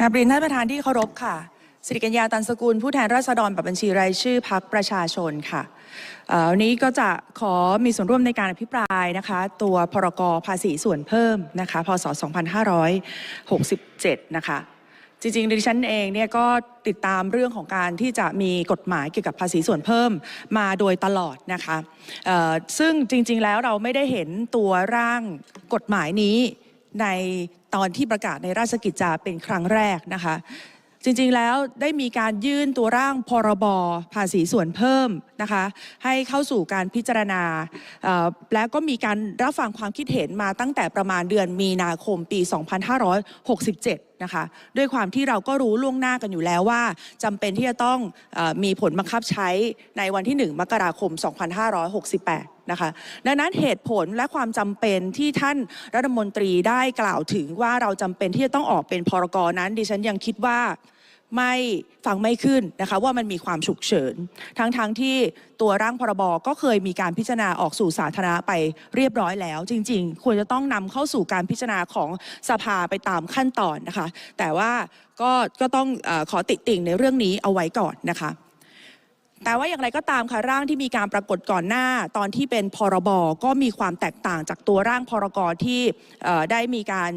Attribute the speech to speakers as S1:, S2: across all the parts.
S1: ครับเรียนท่านประธานที่เคารพค่ะ สิริกัญญาตันสกุล ผู้แทนราษฎรแบบบัญชีรายชื่อพักประชาชนค่ะวันนี้ก็จะขอมีส่วนร่วมในการอภิปรายนะคะ ตัวพรกภาษีส่วนเพิ่มนะคะพศ 2567 นะคะจริงๆดิฉันเองเนี่ยก็ติดตามเรื่องของการที่จะมีกฎหมายเกี่ยวกับภาษีส่วนเพิ่มมาโดยตลอดนะคะซึ่งจริงๆแล้วเราไม่ได้เห็นตัวร่างกฎหมายนี้ ในตอนที่ประกาศในราชกิจจาเป็นครั้งแรกนะคะจริงๆ แล้วได้มีการยื่นตัวร่างพรบภาษีส่วนเพิ่มนะคะให้เข้าสู่การพิจารณา และก็มีการรับฟังความคิดเห็นมาตั้งแต่ประมาณเดือนมีนาคมปี 2567นะคะด้วยความที่เราก็รู้ล่วงหน้ากันอยู่แล้วว่าจำเป็นที่จะต้องอมีผลบังคับใช้ในวันที่ 1 มกราคม 2568 นะคะดังนั้นเหตุผลและความจำเป็นที่ท่านรัฐมนตรีได้กล่าวถึงว่าเราจำเป็นที่จะต้องออกเป็นพรกนั้น ดิฉันยังคิดว่า ไม่ฟังไม่ขึ้นนะคะว่ามันมีความฉุกเฉิน ทั้งๆทที่ตัวร่างพรบก็เคยมีการพิจารณาออกสู่สาธารณะไปเรียบร้อยแล้ว จริง ๆ ควรจะต้องนำเข้าสู่การพิจารณาของสภาไปตามขั้นตอนนะคะ แต่ว่าก็ก็ต้องอขอติติ่งในเรื่องนี้เอาไว้ก่อนนะคะ แต่ว่าอย่างไรก็ตามค่ะร่างที่มีการปรากฏก่อนหน้า ตอนที่เป็นพรบก็มีความแตกต่างจากตัวร่างพรกที่ได้มีการ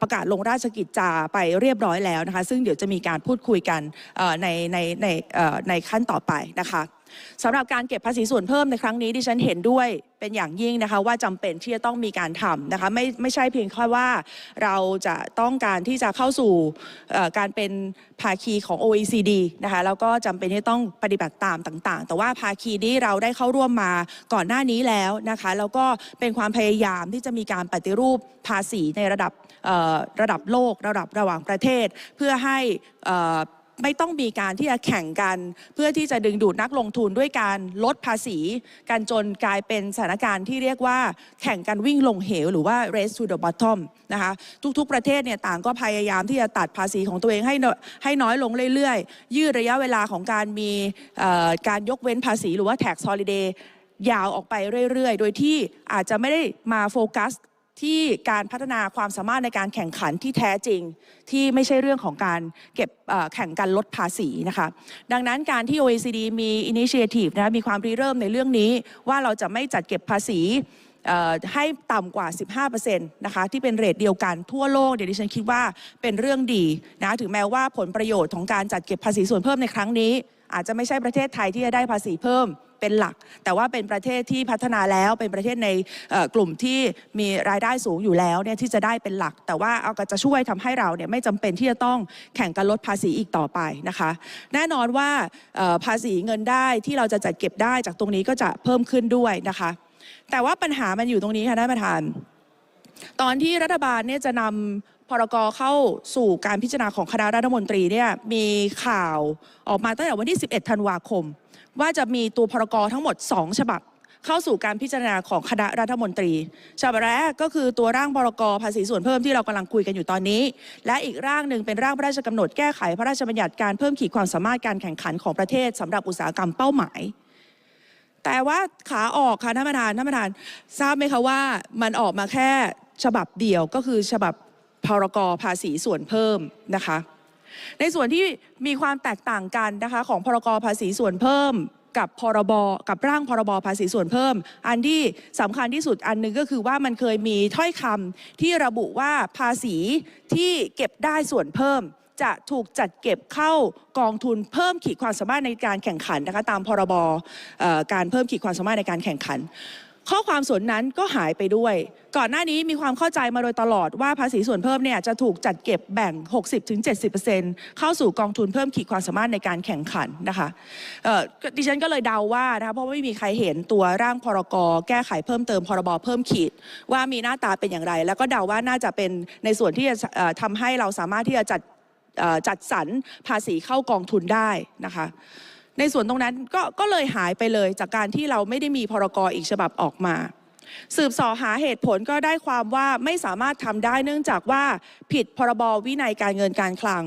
S1: ประกาศลงราชกิจจาไปเรียบร้อยแล้วนะคะ ซึ่งเดี๋ยวจะมีการพูดคุยกันในในในในขั้นต่อไปนะคะ สำหรับการเก็บภาษีส่วนเพิ่มในครั้งนี้ดิฉันเห็นด้วยเป็นอย่างยิ่งนะคะว่าจำเป็นที่จะต้องมีการทำนะคะไม่ไม่ใช่เพียงแค่ว่าเราจะต้องการที่จะเข้าสู่การเป็นภาคีของ OECD นะคะแล้วก็จำเป็นที่ต้องปฏิบัติตามต่าง ๆ แต่ว่าภาคีนี้เราได้เข้าร่วมมาก่อนหน้านี้แล้วนะคะแล้วก็เป็นความพยายามที่จะมีการปฏิรูปภาษีในระดับระดับโลกระดับระหว่างประเทศ เพื่อให้อ่อ ไม่ต้องมีการที่จะแข่งกัน เพื่อที่จะดึงดูดนักลงทุนด้วยการลดภาษีกันจนกลายเป็นสถานการณ์ที่เรียกว่าแข่งกันวิ่งลงเหว หรือว่า race to the bottom นะคะทุกๆประเทศเนี่ยต่างก็พยายามที่จะตัดภาษีของตัวเองให้ให้น้อยลงเรื่อยๆ ยืดระยะเวลาของการมีการยกเว้นภาษีหรือว่า tax holiday ยาวออกไปเรื่อยๆ โดยที่อาจจะไม่ได้มาโฟกัส ที่การพัฒนาความสามารถในการแข่งขันที่แท้จริง ที่ไม่ใช่เรื่องของการเก็บแข่งกันลดภาษีนะคะดังนั้นการที่ OECD มี initiative นะมีความริเริ่มในเรื่องนี้ ว่าเราจะไม่จัดเก็บภาษีให้ต่ำกว่า 15%นะคะที่เป็นเรทเดียวกันทั่วโลกเดี๋ยวดิฉันคิดว่าเป็นเรื่องดีนะถึงแม้ว่าผลประโยชน์ของการจัดเก็บภาษีส่วนเพิ่มในครั้งนี้ อาจจะไม่ใช่ประเทศไทยที่จะได้ภาษีเพิ่มเป็นหลัก แต่ว่าเป็นประเทศที่พัฒนาแล้วเป็นประเทศในกลุ่มที่มีรายได้สูงอยู่แล้วเนี่ยที่จะได้เป็นหลัก แต่ว่าเอาก็จะช่วยทำให้เราเนี่ยไม่จำเป็นที่จะต้องแข่งกันลดภาษีอีกต่อไปนะคะ แน่นอนว่าภาษีเงินได้ที่เราจะจัดเก็บได้จากตรงนี้ก็จะเพิ่มขึ้นด้วยนะคะ แต่ว่าปัญหามันอยู่ตรงนี้ค่ะท่านประธานตอนที่รัฐบาลเนี่ยจะนำ รกเข้าสู่การพิจารณาของคณะรัฐมนตรีเนี่ยมีข่าวออกมาตั้งแต่วันที่ 11 ธันวาคม ว่าจะมีตัวพรกทั้งหมด 2 ฉบับ เข้าสู่การพิจารณาของคณะรัฐมนตรี ฉบับแรกก็คือตัวร่างพรกภาษีส่วนเพิ่มที่เรากำลังคุยกันอยู่ตอนนี้ และอีกร่างหนึ่งเป็นร่างพระราชกำหนดแก้ไขพระราชบัญญัติการเพิ่มขีดความสามารถการแข่งขันของประเทศสำหรับอุตสาหกรรมเป้าหมายแต่ว่าขาออกค่ะท่านประธานท่านประธานทราบไหมคะว่ามันออกมาแค่ฉบับเดียวก็คือฉบับ พรกภาษีส่วนเพิ่มนะคะ ในส่วนที่มีความแตกต่างกันนะคะของพรกภาษีส่วนเพิ่มกับพรบกับร่างพรบภาษีส่วนเพิ่ม อันที่สำคัญที่สุดอันหนึงก็คือว่ามันเคยมีถ้อยคำที่ระบุว่าภาษีที่เก็บได้ส่วนเพิ่ม จะถูกจัดเก็บเข้ากองทุนเพิ่มขีดความสามารถในการแข่งขันนะคะตามพรบการเพิ่มขีดความสามารถในการแข่งขัน ข้อความส่วนนั้นก็หายไปด้วย ก่อนหน้านี้มีความเข้าใจมาโดยตลอดว่าภาษีส่วนเพิ่มเนี่ยจะถูกจัดเก็บแบ่ง 60-70%เข้าสู่กองทุนเพิ่มขีดความสามารถในการแข่งขันนะคะดิฉันก็เลยเดาว่านะคะเพราะว่าไม่มีใครเห็นตัวร่างพรกแก้ไขเพิ่มเติมพรบเพิ่มขีด ว่ามีหน้าตาเป็นอย่างไร แล้วก็เดาว่าน่าจะเป็นในส่วนที่จะทำให้เราสามารถที่จะจัดจัดสรรภาษีเข้ากองทุนได้นะคะ ในส่วนตรงนั้นก็ก็เลยหายไปเลยจากการที่เราไม่ได้มีพรกอีกฉบับออกมา สืบสอหาเหตุผลก็ได้ความว่าไม่สามารถทำได้เนื่องจากว่าผิดพรบวินัยการเงินการคลัง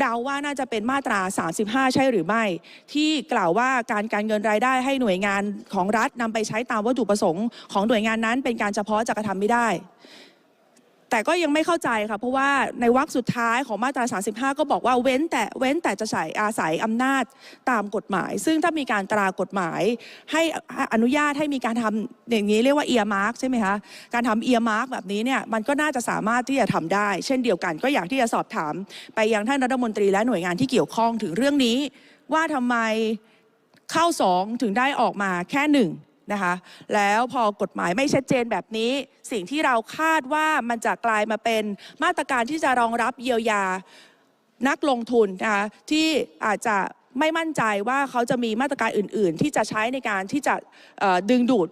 S1: เดาว่าน่าจะเป็นมาตรา 35 ใช่หรือไม่ ที่กล่าวว่าการการเงินรายได้ให้หน่วยงานของรัฐนำไปใช้ตามวัตถุประสงค์ของหน่วยงานนั้นเป็นการเฉพาะจะกระทำไม่ได้ แต่ก็ยังไม่เข้าใจค่ะ เพราะว่าในวรรคสุดท้ายของมาตรา 35 ก็บอกว่าเว้นแต่เว้นแต่จะใช้อาศัยอำนาจตามกฎหมาย ซึ่งถ้ามีการตรากฎหมาย ให้อนุญาตให้มีการทำอย่างนี้เรียกว่าเอียมาร์กใช่ไหมคะ การทำเอียมาร์กแบบนี้เนี่ยมันก็น่าจะสามารถที่จะทำได้ เช่นเดียวกัน ก็อยากที่จะสอบถาม ไปยังท่านรัฐมนตรีและหน่วยงานที่เกี่ยวข้องถึงเรื่องนี้ ว่าทำไมเข้าสองถึงได้ออกมาแค่หนึ่ง นะคะแล้วพอกฎหมายไม่ชัดเจนแบบนี้ สิ่งที่เราคาดว่ามันจะกลายมาเป็นมาตรการที่จะรองรับเยียวยานักลงทุนนะคะที่อาจจะไม่มั่นใจว่าเขาจะมีมาตรการอื่น ๆ ที่จะใช้ในการที่จะดึงดูด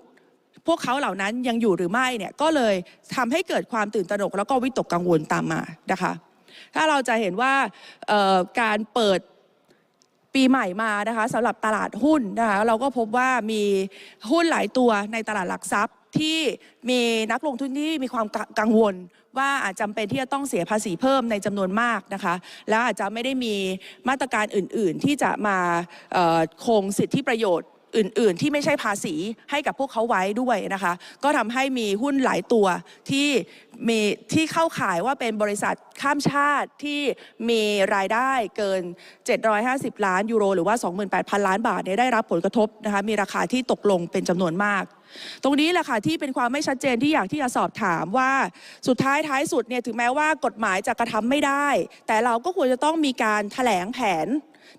S1: พวกเขาเหล่านั้นยังอยู่หรือไม่เนี่ยก็เลยทำให้เกิดความตื่นตระหนกแล้วก็วิตกกังวลตามมานะคะ ถ้าเราจะเห็นว่าการเปิด ปีใหม่มานะคะสำหรับตลาดหุ้นนะคะเราก็พบว่ามีหุ้นหลายตัวในตลาดหลักทรัพย์ที่มีนักลงทุนที่มีความกังวลว่าอาจจำเป็นที่จะต้องเสียภาษีเพิ่มในจำนวนมากนะคะ แล้วอาจจะไม่ได้มีมาตรการอื่น ๆ ที่จะมาคงสิทธิประโยชน์ อื่น ๆ ที่ไม่ใช่ภาษีให้กับพวกเขาไว้ด้วยนะคะ ก็ทำให้มีหุ้นหลายตัวที่มีที่เข้าข่ายว่าเป็นบริษัทข้ามชาติที่มีรายได้เกิน 750 ล้านยูโร หรือว่า 28,000 ล้านบาทได้รับผลกระทบนะคะมีราคาที่ตกลงเป็นจำนวนมากตรงนี้แหละค่ะที่เป็นความไม่ชัดเจนที่อยากที่จะสอบถามว่าสุดท้ายท้ายสุดเนี่ยถึงแม้ว่ากฎหมายจะกระทำไม่ได้ แต่เราก็ควรจะต้องมีการแถลงแผน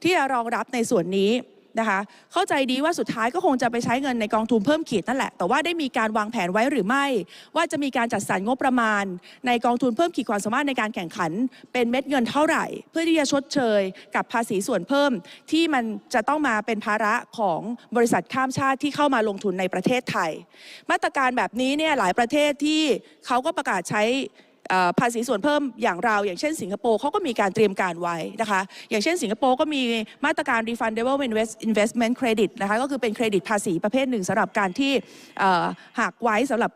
S1: ที่จะรองรับในส่วนนี้ นะคะ เข้าใจดีว่าสุดท้ายก็คงจะไปใช้เงินในกองทุนเพิ่มขีดนั่นแหละ แต่ว่าได้มีการวางแผนไว้หรือไม่ ว่าจะมีการจัดสรรงบประมาณ ในกองทุนเพิ่มขีดความสามารถในการแข่งขัน เป็นเม็ดเงินเท่าไหร่ เพื่อที่จะชดเชย กับภาษีส่วนเพิ่ม ที่มันจะต้องมาเป็นภาระของบริษัทข้ามชาติที่เข้ามาลงทุนในประเทศไทย มาตรการแบบนี้เนี่ยหลายประเทศที่เขาก็ประกาศใช้ ภาษีส่วนเพิ่มอย่างเรา อย่างเช่นสิงคโปร์เขาก็มีการเตรียมการไว้นะคะ อย่างเช่นสิงคโปร์ก็มีมาตรการ refundable investment credit นะคะก็คือเป็นเครดิตภาษีประเภทหนึ่งสำหรับการที่หักไว้สำหรับ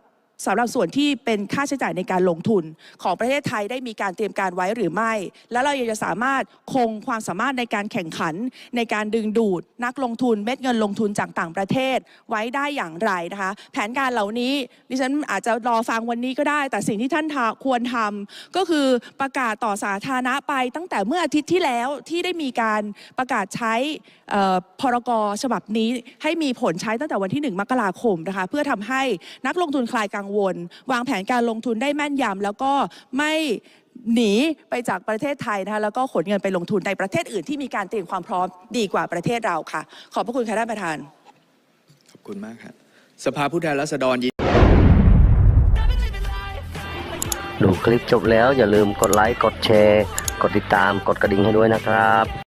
S1: สำหรับส่วนที่เป็นค่าใช้จ่ายในการลงทุน ของประเทศไทยได้มีการเตรียมการไว้หรือไม่ แล้วเรายังจะสามารถคงความสามารถในการแข่งขัน ในการดึงดูด นักลงทุนเม็ดเงินลงทุนจากต่างประเทศไว้ได้อย่างไรนะคะ แผนการเหล่านี้ดิฉันอาจจะรอฟังวันนี้ก็ได้ แต่สิ่งที่ท่านทควรทำก็คือประกาศต่อสาธารณะไปตั้งแต่เมื่ออาทิตย์ที่แล้วที่ได้มีการประกาศใช้พรกฉบับนี้ให้มีผลใช้ตั้งแต่วันที่ 1 มกราคมนะคะเพื่อทำให้นักลงทุนคลายกังวล วางแผนการลงทุนได้แม่นยำแล้วก็ไม่หนีไปจากประเทศไทยนะคะแล้วก็ขนเงินไปลงทุนในประเทศอื่นที่มีการเตรียมความพร้อมดีกว่าประเทศเราค่ะ ขอบพระคุณค่ะท่านประธาน
S2: ขอบคุณมากครับสภาผู้แทนราษฎรยิน
S3: ดูคลิปจบแล้วอย่าลืมกดไลค์ กดแชร์ กดติดตาม กดกระดิ่งให้ด้วยนะครับ